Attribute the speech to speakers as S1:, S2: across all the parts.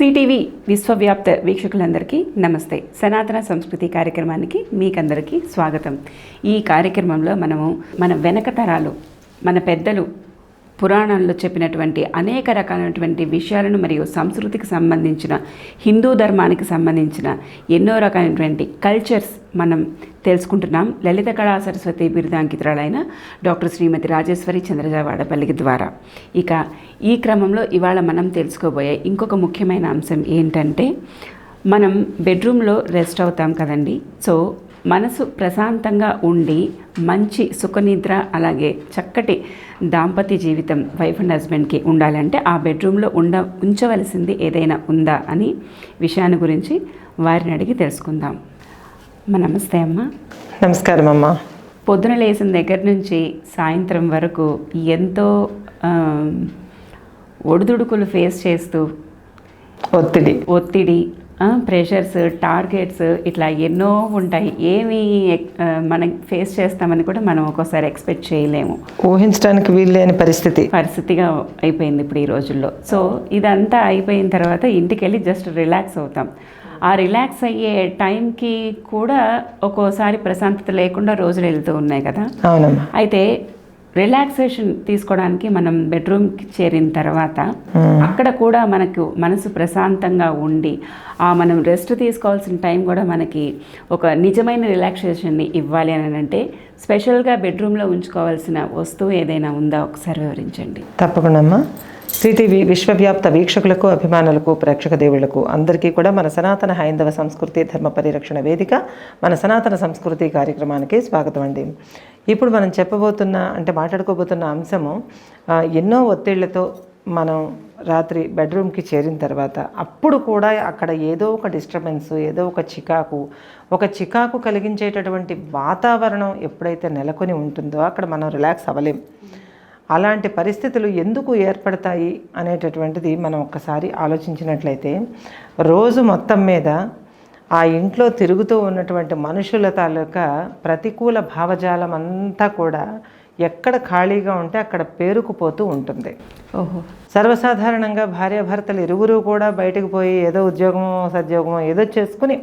S1: CTV విశ్వవ్యాప్త వీక్షకులందరికీ నమస్తే. సనాతన సంస్కృతి కార్యక్రమానికి మీకందరికీ స్వాగతం. ఈ కార్యక్రమంలో మనము మన వెనక తరాలు మన పెద్దలు పురాణాల్లో చెప్పినటువంటి అనేక రకాలైనటువంటి విషయాలను మరియు సంస్కృతికి సంబంధించిన హిందూ ధర్మానికి సంబంధించిన ఎన్నో రకాలైనటువంటి కల్చర్స్ మనం తెలుసుకుంటున్నాం. లలిత కళా సరస్వతి బిరుదాంకితురాలైన డాక్టర్ శ్రీమతి రాజేశ్వరి చంద్రజావాడపల్లి ద్వారా. ఇక ఈ క్రమంలో ఇవాళ మనం తెలుసుకోబోయే ఇంకొక ముఖ్యమైన అంశం ఏంటంటే మనం బెడ్రూమ్లో రెస్ట్ అవుతాం కదండి. సో మనసు ప్రశాంతంగా ఉండి మంచి సుఖనిద్ర అలాగే చక్కటి దాంపత్య జీవితం వైఫ్ అండ్ హస్బెండ్కి ఉండాలంటే ఆ బెడ్రూమ్లో ఉండ ఉంచవలసింది ఏదైనా ఉందా అని విషయాన్ని గురించి వారిని అడిగి తెలుసుకుందాం. అమ్మ నమస్తే అమ్మ.
S2: నమస్కారం అమ్మ.
S1: పొద్దున లేచిన దగ్గర నుంచి సాయంత్రం వరకు ఎంతో ఒడిదుడుకులు ఫేస్ చేస్తూ
S2: ఒత్తిడి.
S1: ఒత్తిడి ప్రెషర్స్ టార్గెట్స్ ఇట్లా ఎన్నో ఉంటాయి. ఏమి మనం ఫేస్ చేస్తామని కూడా మనం ఒక్కోసారి ఎక్స్పెక్ట్ చేయలేము.
S2: ఊహించడానికి వీల్లేని పరిస్థితి.
S1: పరిస్థితిగా అయిపోయింది ఇప్పుడు ఈ రోజుల్లో. సో ఇదంతా అయిపోయిన తర్వాత ఇంటికి వెళ్ళి జస్ట్ రిలాక్స్ అవుతాం. ఆ రిలాక్స్ అయ్యే టైంకి కూడా ఒక్కోసారి ప్రశాంతత లేకుండా రోజులు వెళ్తూ ఉన్నాయి కదా.
S2: అవునమ్మా.
S1: అయితే రిలాక్సేషన్ తీసుకోవడానికి మనం బెడ్రూమ్కి చేరిన తర్వాత అక్కడ కూడా మనకు మనసు ప్రశాంతంగా ఉండి ఆ మనం రెస్ట్ తీసుకోవాల్సిన టైం కూడా మనకి ఒక నిజమైన రిలాక్సేషన్ని ఇవ్వాలి అని అంటే స్పెషల్గా బెడ్రూమ్లో ఉంచుకోవాల్సిన వస్తువు ఏదైనా ఉందా? ఒకసారి వివరించండి.
S2: తప్పకుండా సిటీవీ విశ్వవ్యాప్త వీక్షకులకు అభిమానులకు ప్రేక్షక దేవుళ్ళకు అందరికీ కూడా మన సనాతన హైందవ సంస్కృతి ధర్మ పరిరక్షణ వేదిక మన సనాతన సంస్కృతి కార్యక్రమానికి స్వాగతం అండి. ఇప్పుడు మనం చెప్పబోతున్న అంటే మాట్లాడుకోబోతున్న అంశము ఎన్నో ఒత్తిళ్ళతో మనం రాత్రి బెడ్రూమ్కి చేరిన తర్వాత అప్పుడు కూడా అక్కడ ఏదో ఒక డిస్టర్బెన్స్ ఏదో ఒక చికాకు ఒక చికాకు కలిగించేటటువంటి వాతావరణం ఎప్పుడైతే నెలకొని ఉంటుందో అక్కడ మనం రిలాక్స్ అవ్వలేం. అలాంటి పరిస్థితులు ఎందుకు ఏర్పడతాయి అనేటటువంటిది మనం ఒక్కసారి ఆలోచించినట్లయితే రోజు మొత్తం మీద ఆ ఇంట్లో తిరుగుతూ ఉన్నటువంటి మనుషుల తాలూకా ప్రతికూల భావజాలం అంతా కూడా ఎక్కడ ఖాళీగా ఉంటే అక్కడ పేరుకుపోతూ ఉంటుంది.
S1: ఓహో.
S2: సర్వసాధారణంగా భార్యాభర్తలు ఇరువురు కూడా బయటకు పోయి ఏదో ఉద్యోగమో సద్యోగమో ఏదో చేసుకుని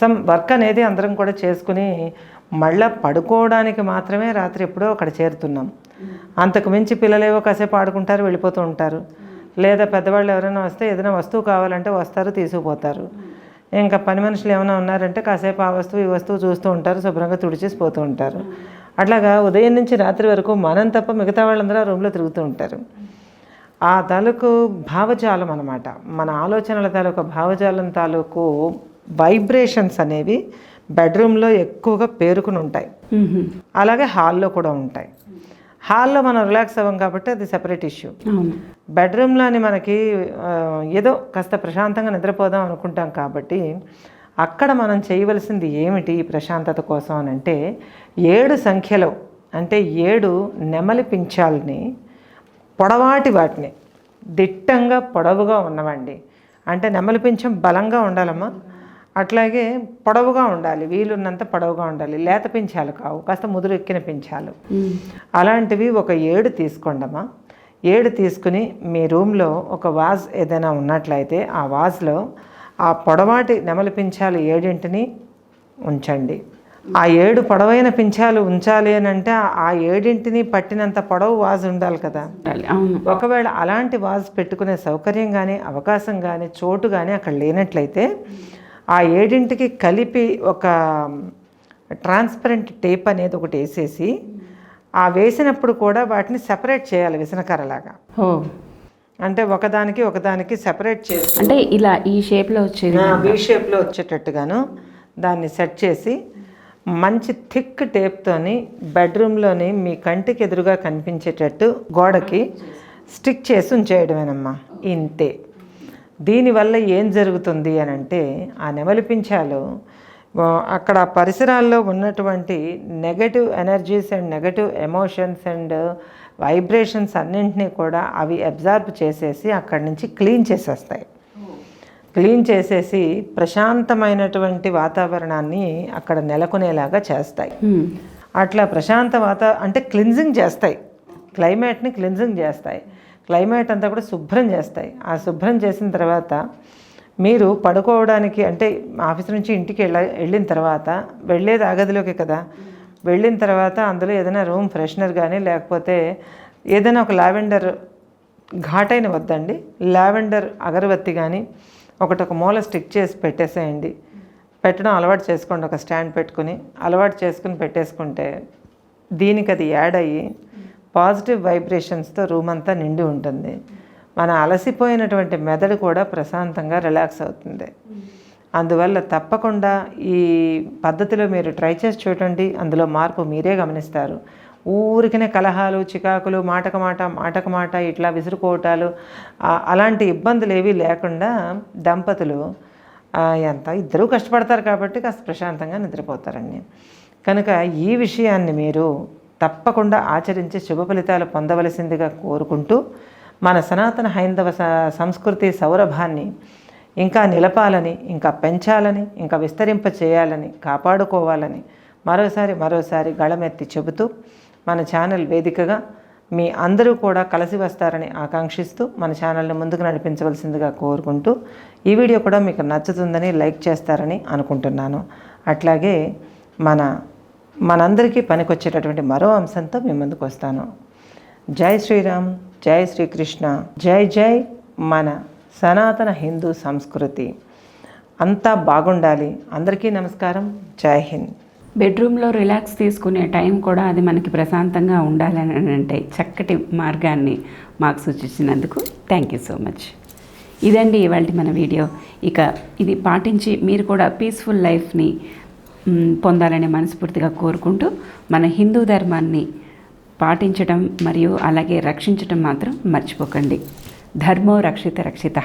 S2: సమ్ వర్క్ అనేది అందరం కూడా చేసుకుని మళ్ళా పడుకోవడానికి మాత్రమే రాత్రి ఎప్పుడో అక్కడ చేరుతున్నాం. అంతకు మించి పిల్లలేవో కాసేపు ఆడుకుంటారు వెళ్ళిపోతూ ఉంటారు. లేదా పెద్దవాళ్ళు ఎవరైనా వస్తే ఏదైనా వస్తువు కావాలంటే వస్తారు తీసుకుపోతారు. ఇంకా పని మనుషులు ఏమైనా ఉన్నారంటే కాసేపు ఆ వస్తువు ఈ వస్తువు చూస్తూ ఉంటారు శుభ్రంగా తుడిచేసి పోతూ ఉంటారు. అట్లాగా ఉదయం నుంచి రాత్రి వరకు మనం తప్ప మిగతా వాళ్ళందరూ ఆ రూమ్లో తిరుగుతూ ఉంటారు. ఆ తాలూకు భావజాలం అనమాట మన ఆలోచనల తాలూకు భావజాలం తాలూకు వైబ్రేషన్స్ అనేవి బెడ్రూమ్లో ఎక్కువగా పేరుకుని ఉంటాయి. అలాగే హాల్లో కూడా ఉంటాయి. హాల్లో మనం రిలాక్స్ అవ్వం కాబట్టి అది సెపరేట్ ఇష్యూ బెడ్రూమ్లోని మనకి ఏదో కాస్త ప్రశాంతంగా నిద్రపోదాం అనుకుంటాం కాబట్టి అక్కడ మనం చేయవలసింది ఏమిటి ఈ ప్రశాంతత కోసం అని అంటే ఏడు సంఖ్యలో అంటే ఏడు నెమలి పించాలని పొడవాటి వాటిని దిట్టంగా పొడవుగా ఉన్నవండి అంటే నెమలి పింఛం బలంగా ఉండాలమ్మా అట్లాగే పొడవుగా ఉండాలి వీలున్నంత పొడవుగా ఉండాలి. లేత పింఛాలు కావు కాస్త ముదురు ఎక్కిన పింఛాలు.
S1: మ్మ్.
S2: అలాంటివి ఒక ఏడు తీసుకోండమ్మా. ఏడు తీసుకుని మీ రూమ్లో ఒక వాజ్ ఏదైనా ఉన్నట్లయితే ఆ వాజ్లో ఆ పొడవాటి నెమలి పింఛాలు ఏడింటిని ఉంచండి. ఆ ఏడు పొడవైన పింఛాలు ఉంచాలి అని అంటే ఆ- ఏడింటిని పట్టినంత పొడవు వాజ్ ఉండాలి కదా. ఒకవేళ అలాంటి వాజ్ పెట్టుకునే సౌకర్యం కానీ అవకాశం కానీ చోటు కానీ అక్కడ లేనట్లయితే ఆ ఏడింటికి కలిపి ఒక ట్రాన్స్పరెంట్ టేప్ అనేది ఒకటి వేసేసి ఆ వేసినప్పుడు కూడా వాటిని సెపరేట్ చేయాలి విసనకర్రలాగా.
S1: ఓ.
S2: అంటే ఒకదానికి ఒకదానికి సెపరేట్ చేసి
S1: అంటే ఇలా ఈ షేప్లో వచ్చేది
S2: వీ షేప్లో వచ్చేటట్టుగాను దాన్ని సెట్ చేసి మంచి థిక్ టేప్తోని బెడ్రూమ్లోని మీ కంటికి ఎదురుగా కనిపించేటట్టు గోడకి స్టిక్ చేసి ఉంచేయడమేనమ్మా. ఇంతే. దీనివల్ల ఏం జరుగుతుంది అని అంటే ఆ నెమలి పింఛాలు ఆ, అక్కడ పరిసరాల్లో ఉన్నటువంటి negative energies and negative emotions and vibrations అన్నింటినీ కూడా అవి అబ్జార్బ్ చేసేసి అక్కడి నుంచి క్లీన్ చేసేస్తాయి. క్లీన్ చేసేసి ప్రశాంతమైనటువంటి వాతావరణాన్ని అక్కడ నెలకొనేలాగా చేస్తాయి.
S1: మ్మ్.
S2: అట్లా ప్రశాంత వాత అంటే క్లిన్జింగ్ చేస్తాయి. క్లైమేట్ని క్లిన్జింగ్ చేస్తాయి. క్లైమేట్ అంతా కూడా శుభ్రం చేస్తాయి. ఆ శుభ్రం చేసిన తర్వాత మీరు పడుకోవడానికి అంటే ఆఫీస్ నుంచి ఇంటికి వెళ్ళ వెళ్ళిన తర్వాత వెళ్ళేది ఆ గదిలోకి కదా. వెళ్ళిన తర్వాత అందులో ఏదైనా రూమ్ ఫ్రెషనర్ కానీ లేకపోతే ఏదైనా ఒక లావెండర్ ఘాటైన వద్దండి. లావెండర్ అగరబత్తి కానీ ఒకటి ఒక మూల స్టిక్ చేసి పెట్టేసేయండి. పెట్టడం అలవాటు చేసుకోండి. ఒక స్టాండ్ పెట్టుకుని అలవాటు చేసుకుని పెట్టేసుకుంటే దీనికి అది యాడ్ అయ్యి పాజిటివ్ వైబ్రేషన్స్తో రూమ్ అంతా నిండి ఉంటుంది. మన అలసిపోయినటువంటి మెదడు కూడా ప్రశాంతంగా రిలాక్స్ అవుతుంది. అందువల్ల తప్పకుండా ఈ పద్ధతిలో మీరు ట్రై చేసి చూడండి. అందులో మార్పు మీరే గమనిస్తారు. ఊరికనే కలహాలు చికాకులు మాటక మాట మాటక మాట ఇట్లా విసురుకోవటాలు అలాంటి ఇబ్బందులు ఏవీ లేకుండా దంపతులు ఎంత ఇద్దరూ కష్టపడతారు కాబట్టి కాస్త ప్రశాంతంగా నిద్రపోతారండి. కనుక ఈ విషయాన్ని మీరు తప్పకుండా ఆచరించి శుభ ఫలితాలు పొందవలసిందిగా కోరుకుంటూ మన సనాతన హైందవ స- సంస్కృతి సౌరభాన్ని ఇంకా నిలపాలని ఇంకా పెంచాలని ఇంకా విస్తరింప చేయాలని కాపాడుకోవాలని మరోసారి మరోసారి గళమెత్తి చెబుతూ మన ఛానల్ వేదికగా మీ అందరూ కూడా కలిసి వస్తారని ఆకాంక్షిస్తూ మన ఛానల్ని ముందుకు నడిపించవలసిందిగా కోరుకుంటూ ఈ వీడియో కూడా మీకు నచ్చుతుందని లైక్ చేస్తారని అనుకుంటున్నాను. అట్లాగే మన మనందరికీ పనికొచ్చేటటువంటి మరో అంశంతో మీ ముందుకు వస్తాను. జై శ్రీరామ్ జై శ్రీకృష్ణ జై జై మన సనాతన హిందూ సంస్కృతి. అంతా బాగుండాలి. అందరికీ నమస్కారం. జై హింద్.
S1: బెడ్రూమ్లో రిలాక్స్ తీసుకునే టైం కూడా అది మనకి ప్రశాంతంగా ఉండాలని అంటే చక్కటి మార్గాన్ని మాకు సూచించినందుకు థ్యాంక్ యూ సో మచ్. ఇదండి ఇవాళ మన వీడియో. ఇక ఇది పాటించి మీరు కూడా పీస్ఫుల్ లైఫ్ని పొందాలని మనస్ఫూర్తిగా కోరుకుంటూ మన హిందూ ధర్మాన్ని పాటించడం మరియు అలాగే రక్షించడం మాత్రం మర్చిపోకండి. ధర్మో రక్షిత రక్షిత.